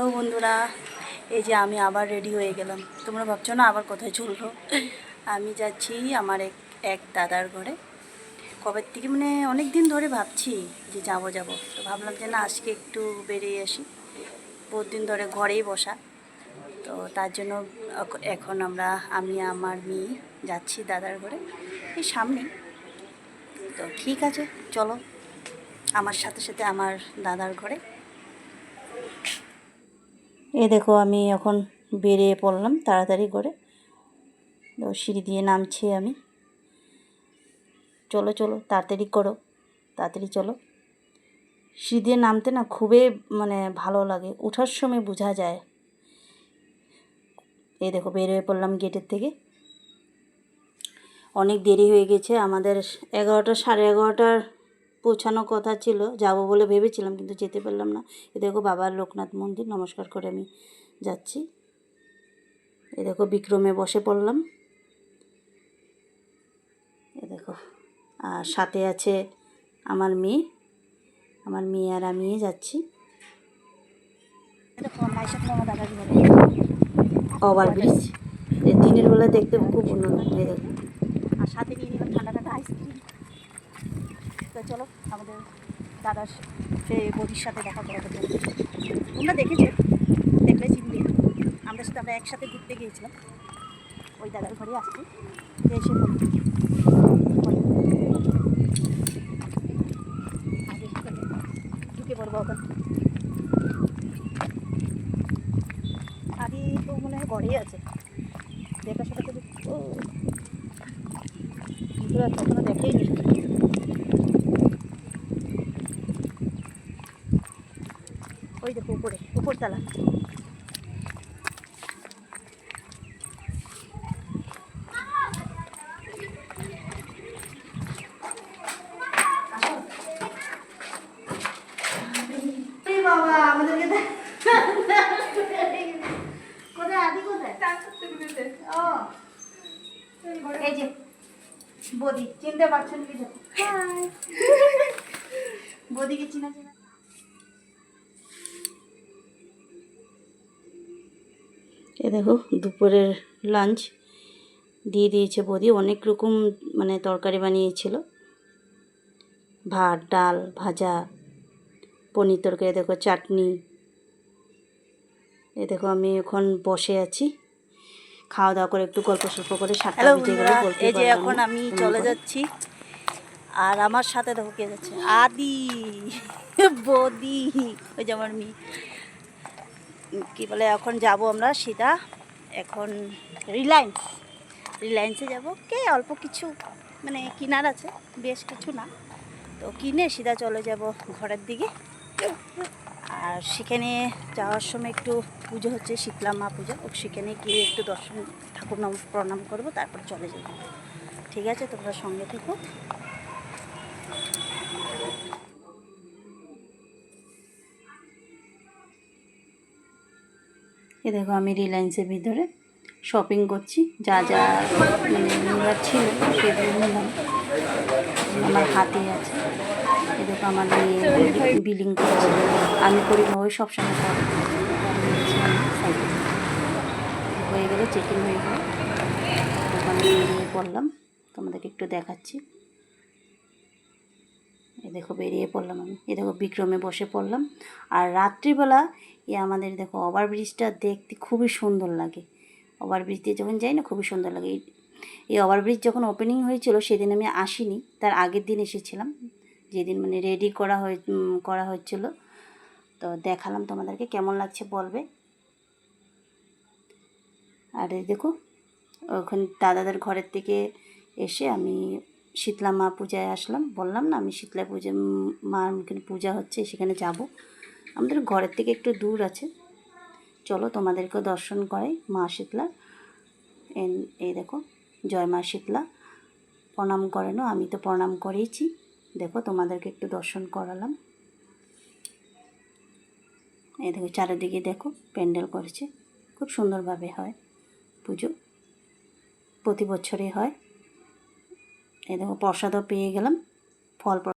ও বন্ধুরা, এই যে আমি আবার রেডি হয়ে গেলাম। তোমরা ভাবছ না আবার কোথায় চলবো? আমি যাচ্ছি আমার এক এক দাদার ঘরে। কবে থেকে? মানে অনেক দিন ধরে ভাবছি যে যাব যাব। তো ভাবলাম যে না, আজকে একটু বেরিয়ে আসি। বহুত দিন ধরে ঘরেই বসা। তো তার জন্য এখন আমরা, আমি, আমার মেয়ে যাচ্ছি দাদার ঘরে। এই সামনেই। তো ঠিক আছে, চলো। আমার সাথে সাথে আমার দাদার ঘরে। এই দেখো আমি এখন বেরিয়ে পড়লাম তাড়াতাড়ি করে। তো সিঁড়ি দিয়ে নামছি আমি। চলো চলো, তাড়াতাড়ি করো, তাড়াতাড়ি চলো। সিঁড়ি দিয়ে নামতে না খুবই মানে ভালো লাগে ওঠার সময় বোঝা যায়। এই দেখো বের হয়ে পড়লাম গেটের থেকে। অনেক দেরি হয়ে গেছে, আমাদের এগারোটা, সাড়ে এগারোটার পৌঁছানোর কথা ছিল, যাব বলে ভেবেছিলাম কিন্তু যেতে পারলাম না। এ দেখো বাবার লোকনাথ মন্দির, নমস্কার করে আমি যাচ্ছি। এ দেখো বিক্রমে বসে পড়লাম। এ দেখো, আর সাথে আছে আমার মেয়ে। আমার মেয়ে আর আমি যাচ্ছি। ওভার ব্রিজ দিনের বেলা দেখতে খুব এই দেখো আর সাথে নিয়ে ঠান্ডা তো চলো, আমাদের দাদার সে বদির সাথে দেখা করাতে তোমরা দেখেছ, দেখলে চিনবে। আমরা সাথে আমরা একসাথে ঘুরতে গিয়েছিলাম। ওই দাদার ঘরে আসছি এসে আগে ঢুকে পড়ব ওখানে। আদি তো মনে হয় ঘরেই আছে। দেখার সাথে ও দেখেই নি ওই দেখো উপরে উপরতলা এই যে বদি চিনতে পারছেন কি বদিকে চিনা চিনা এ দেখো দুপুরের লাঞ্চ দিয়ে দিয়েছে বৌদি। অনেক রকম মানে তরকারি বানিয়েছিল। ভাত ডাল ভাজা পনির তরকারি। দেখো চাটনি। এ দেখো আমি এখন বসে আছি। খাওয়া দাওয়া করে একটু গল্প সল্প করে এই যে এখন আমি চলে যাচ্ছি। আর আমার সাথে দেখো কে যাচ্ছে? আদি বদি। ওই যে আমার মেয়ে। কী বলে, এখন যাব আমরা সিধা, এখন রিলায়েন্স রিলায়েন্সে যাব। কে? অল্প কিছু মানে কিনার আছে, বেশ কিছু না। তো কিনে সিধা চলে যাব ঘরের দিকে। আর সেখানে যাওয়ার সময় একটু পুজো হচ্ছে, শীতলা মা পুজো। ও সেখানে গিয়ে একটু দর্শন, ঠাকুর নাম প্রণাম করব, তারপর চলে যাব। ঠিক আছে, তোমরা সঙ্গে থেকো। এ দেখো আমি রিলায়েন্সের ভিতরে শপিং করছি, যা যা মানে নেওয়ার ছিল সেগুলো নিলাম। আমার হাতে আছে। এ দেখো আমার বিলিং করছে। আমি করি ওই সবসময় হয়ে গেলো চেকিং হয়ে গেলো। আমি বেরিয়ে পড়লাম। তোমাদেরকে একটু দেখাচ্ছি। এ দেখো বেরিয়ে পড়লাম আমি। এ দেখো বিক্রমে বসে পড়লাম। আর রাত্রিবেলা এ আমাদের দেখো ওভার ব্রিজটা দেখতে খুবই সুন্দর লাগে। ওভার ব্রিজ দিয়ে যখন যাই না, খুবই সুন্দর লাগে। এই- এই ওভার ব্রিজ যখন ওপেনিং হয়েছিল, সেদিন আমি আসিনি। তার আগের দিন এসেছিলাম। যেদিন মানে রেডি করা হয়ে করা হচ্ছিল। তো দেখালাম তোমাদেরকে কেমন লাগছে বলবে। আর এই দেখো, ওখানে দাদাদের ঘরের থেকে এসে আমি শীতলা মা পূজায় আসলাম। বললাম না, আমি শীতলা পূজা মার এখানে পূজা হচ্ছে, সেখানে যাব। আমাদের ঘরের থেকে একটু দূর আছে। চলো তোমাদেরকেও দর্শন করাই মা শীতলা। এই দেখো, জয় মা শীতলা। প্রণাম করে না আমি তো প্রণাম করেইছি। দেখো, তোমাদেরকে একটু দর্শন করালাম। এই দেখো, চারিদিকে দেখো, প্যান্ডেল করেছে। খুব সুন্দরভাবে হয় পুজো। প্রতি বছরই হয়। এই দেখো, প্রসাদও পেয়ে গেলাম। ফল